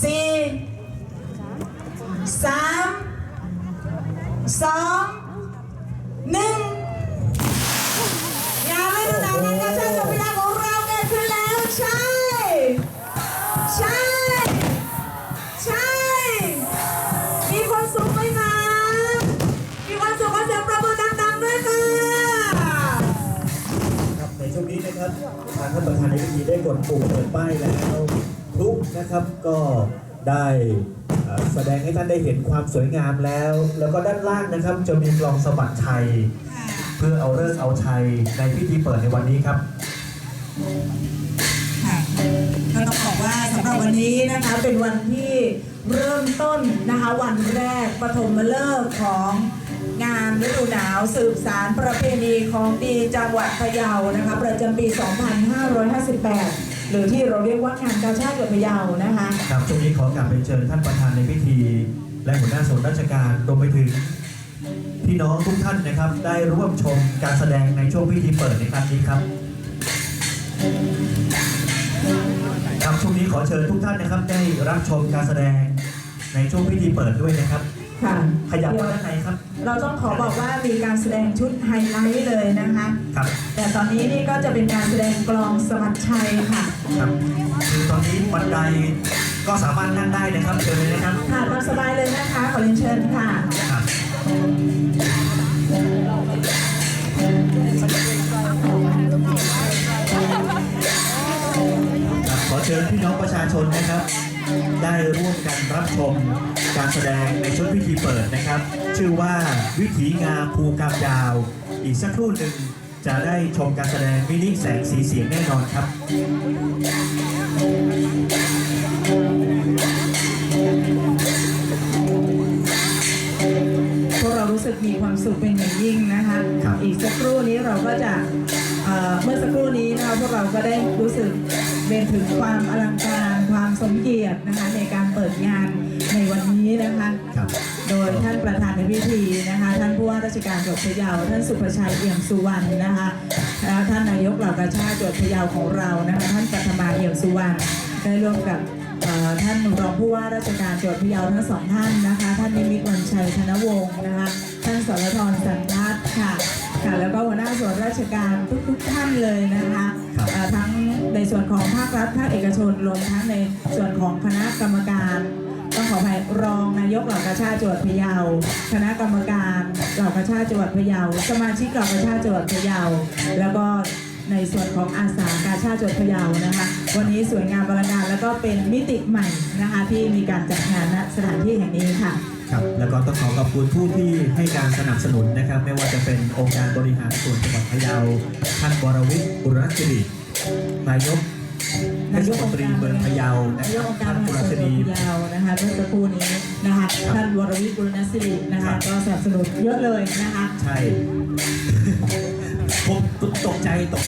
สี่สามสองหนึ่งงานฤดูหนาวงานกาชาติจักรยานของเราเกิดขึ้นแล้วใช่ใช่ใช่มีความสุขไหมคะมีความสุขขอเสียงประมือดังๆด้วยค่ะครับในช่วงนี้นะครับทางท่านประธานในพิธีได้กดปุ่มเปิดป้ายแล้ว พลุนะครับก็ได้เอ่อแสดงให้ท่านได้เห็นความสวยงามแล้ว แล้วก็ด้านล่างนะครับจะมีกลองสะบัดชัย เพื่อเอาเลิกษ์เอาชัยในพิธีเปิดในวันนี้ครับค่ะก็ต้องบอกว่าสำหรับวันนี้นะคะเป็นวันที่เริ่มต้นนะคะวันแรกปฐมฤกษ์ของงานฤดูหนาวสืบสารประเพณีของดีจังหวัดพะเยานะคะประจำปี 2558 หรือที่เราเรียกว่างานกาชาติเกิดพะเยานะคะครับช่วงนี้ขอกลับไปเชิญท่านประธานในพิธี และหัวหน้าส่วนราชการรวมไปถึงพี่น้องทุกท่านนะครับ ได้ร่วมชมการแสดงในช่วงพิธีเปิดในครั้งนี้ครับครับช่วงนี้ขอเชิญทุกท่านนะครับ ได้รับชมการแสดงในช่วงพิธีเปิดด้วยนะครับ ค่ะขยับมาด้านในครับ เราต้องขอบอกว่ามีการแสดงชุดไฮไลท์เลยนะคะครับแต่ตอ นนี้นี่ก็จะเป็นการแสดงกลองสมัครชัยค่ะครับคือตอนนี้บันไดก็สามารถนั่งได้นะครับเชิญเลยนะครับค่ะตามสบายเลยนะคะขอเรียนเชิญค่ะครับครับขอเชิญพี่น้องประชาชนนะครับ ได้ร่วมกันรับชมการแสดงในชุดพิธีเปิดนะครับ ชื่อว่าวิถีงามภูกามยาว อีกสักครู่หนึ่ง จะได้ชมการแสดงมินิแสงสีเสียงแน่นอนครับพวกเรารู้สึกมีความสุขเป็นอย่างยิ่งนะคะครับอีกสักครู่นี้เราก็จะเอ่อเมื่อสักครู่นี้นะคะพวกเราก็ได้รู้สึกเป็นถึงความอลังการความสมเกียรตินะคะในการเปิดงานในวันนี้นะคะ ครับโดยท่านประธานในพิธีนะคะ ท่านผู้ว่าราชการจังหวัดพะเยาท่านสุประชัยเอี่ยมสุวรรณนะคะแล้วท่านนายกเหล่ากาชาติจังหวัดพะเยาของเรานะคะท่านปัทมาเอี่ยมสุวรรณได้ร่วมกับเอ่อท่านรองผู้ว่าราชการจังหวัดพะเยาทั้งสองท่านนะคะ ท่านนิมิตรวันชัยธนวงศ์นะคะ ท่านสรธรสันทัศน์ค่ะค่ะแล้วก็หัวหน้าส่วนราชการทุกๆท่านเลยนะคะครับเอ่อทั้ง ในส่วนของภาครัฐภาคเอกชนรวมทั้งในส่วนของคณะกรรมการต้องขออภัยรองนายกเหล่ากาชาติจังหวัดพะเยา คณะกรรมการเหล่ากาชาติจังหวัดพะเยา สมาชิกเหล่ากาชาติจังหวัดพะเยา แล้วก็ในส่วนของอาสากาชาติจังหวัดพะเยานะคะ วันนี้สวยงามอลังกาแล้วก็เป็นมิติใหม่นะคะที่มีการจัดงานณสถานที่แห่งนี้ค่ะครับแล้วก็ต้องขอขอบคุณผู้ที่ให้การสนับสนุนนะครับ ไม่ว่าจะเป็นองค์การบริหารส่วนจังหวัดพะเยาท่านวรวิทย์บุรสิริ นายกเทศมนตรีเมืองพะเยานะนายคกรับองค์การท่านบบุริรหารสส่วนดีพะเยานะคะเมื่อสักครู่นี้นะคะท่านวรวิทย์บุรณศิรินะคะก็สนับสนุนเยอะเลยนะคะ ใช่ ผมตกใจตก